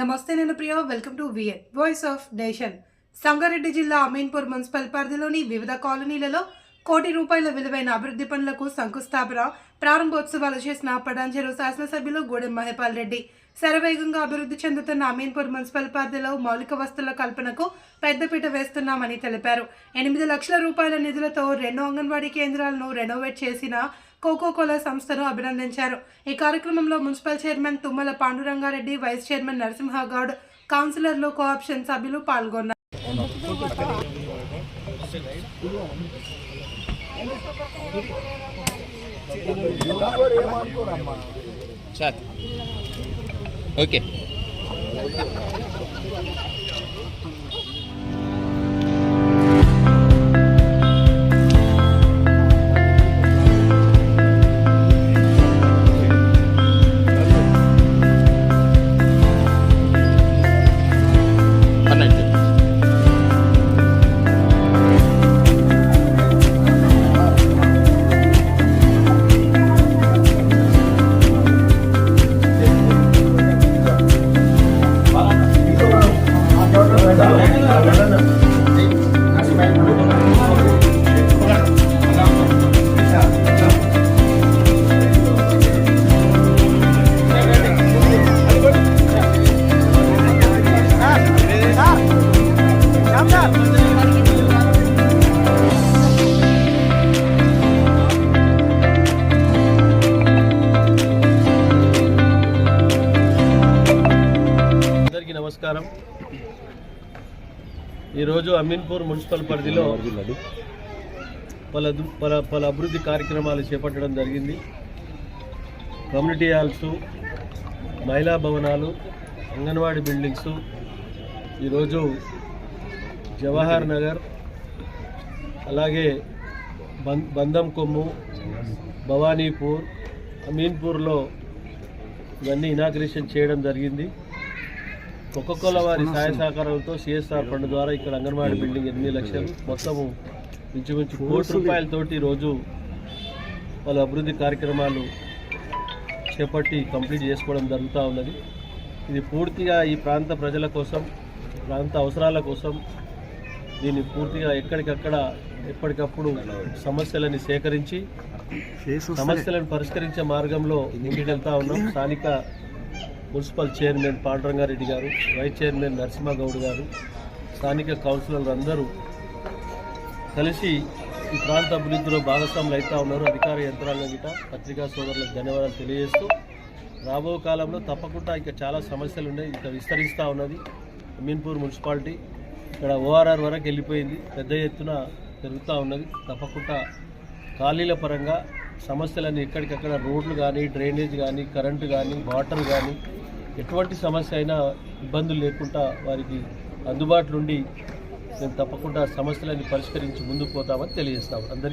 నమస్తే నేను Priya welcome to VN voice of nation Sangareddy జిల్లా అమీన్పూర్ మున్సిపల్ పరిధిలోని వివిధ కాలనీలలో కోటి రూపాయల విలువైన అభివృద్ధి పనులకు శంకుస్థాపన ప్రారంభోత్సవాలు చేసిన పడాంచెరు శాసనసభ్యులు గూడెం మహేపాల్ రెడ్డి. శరవేగంగా అభివృద్ధి చెందుతున్న అమీన్పూర్ మున్సిపల్ పరిధిలో మౌలిక వస్తువుల కల్పనకు పెద్దపీట వేస్తున్నామని తెలిపారు. ఎనిమిది లక్షల రూపాయల నిధులతో రెండు అంగన్వాడీ కేంద్రాలను రెనోవేట్ చేసిన కోకో కోలా సంస్థను అభినందించారు. ఈ కార్యక్రమంలో municipal chairman Tummala Pandurangareddy vice chairman Narasimhagoud కౌన్సిలర్లు కోఆప్షన్ సభ్యులు పాల్గొన్నారు. సార్ ಓಕೆ నమస్కారం. ఈరోజు అమీన్పూర్ మున్సిపల్ పరిధిలో పలు పల పలు అభివృద్ధి కార్యక్రమాలు చేపట్టడం జరిగింది. కమ్యూనిటీ హాల్స్ మహిళా భవనాలు అంగన్వాడీ బిల్డింగ్స్ ఈరోజు జవహర్ నగర్ అలాగే బం బందం కొమ్ము భవానీపూర్ అమీన్పూర్లో ఇవన్నీ ఇనాగ్రేషన్ చేయడం జరిగింది. కోకోకోలా వారి సహాయ సహకారాలతో సిఎస్ఆర్ ఫండ్ ద్వారా ఇక్కడ అంగన్వాడీ బిల్డింగ్ ఎనిమిది లక్షలు. మొత్తము ఇంచుమించు కోటి రూపాయలతోటి రోజు వాళ్ళ అభివృద్ధి కార్యక్రమాలు చేపట్టి కంప్లీట్ చేసుకోవడం జరుగుతూ ఉన్నది. ఇది పూర్తిగా ఈ ప్రాంత ప్రజల కోసం ప్రాంత అవసరాల కోసం దీన్ని పూర్తిగా ఎక్కడికక్కడ ఎప్పటికప్పుడు సమస్యలని సేకరించి సమస్యలను పరిష్కరించే మార్గంలో ముందుకెళ్తా ఉన్నాం. స్థానిక మున్సిపల్ చైర్మన్ పాండురంగారెడ్డి గారు వైస్ చైర్మన్ నరసింహగౌడ్ గారు స్థానిక కౌన్సిలర్లు అందరూ కలిసి ఈ ప్రాంత అభివృద్ధిలో భాగస్వాములు అవుతా ఉన్నారు. అధికార యంత్రాంగం గిట పత్రికా సోదరులకు ధన్యవాదాలు తెలియజేస్తూ రాబో కాలంలో తప్పకుండా ఇంకా చాలా సమస్యలు ఉన్నాయి ఇంకా విస్తరిస్తూ ఉన్నది. అమీన్పూర్ మున్సిపాలిటీ ఇక్కడ ఓఆర్ఆర్ వరకు వెళ్ళిపోయింది. పెద్ద ఎత్తున పెరుగుతూ ఉన్నది. తప్పకుండా ఖాళీల పరంగా సమస్యలన్నీ ఎక్కడికక్కడ రోడ్లు కానీ డ్రైనేజ్ కానీ కరెంటు కానీ వాటర్ కానీ ఎటువంటి సమస్య అయినా ఇబ్బందులు లేకుండా వారికి అందుబాటులో ఉండి మేము తప్పకుండా సమస్యలన్నీ పరిష్కరించి ముందుకు పోతామని తెలియజేస్తాము అందరికీ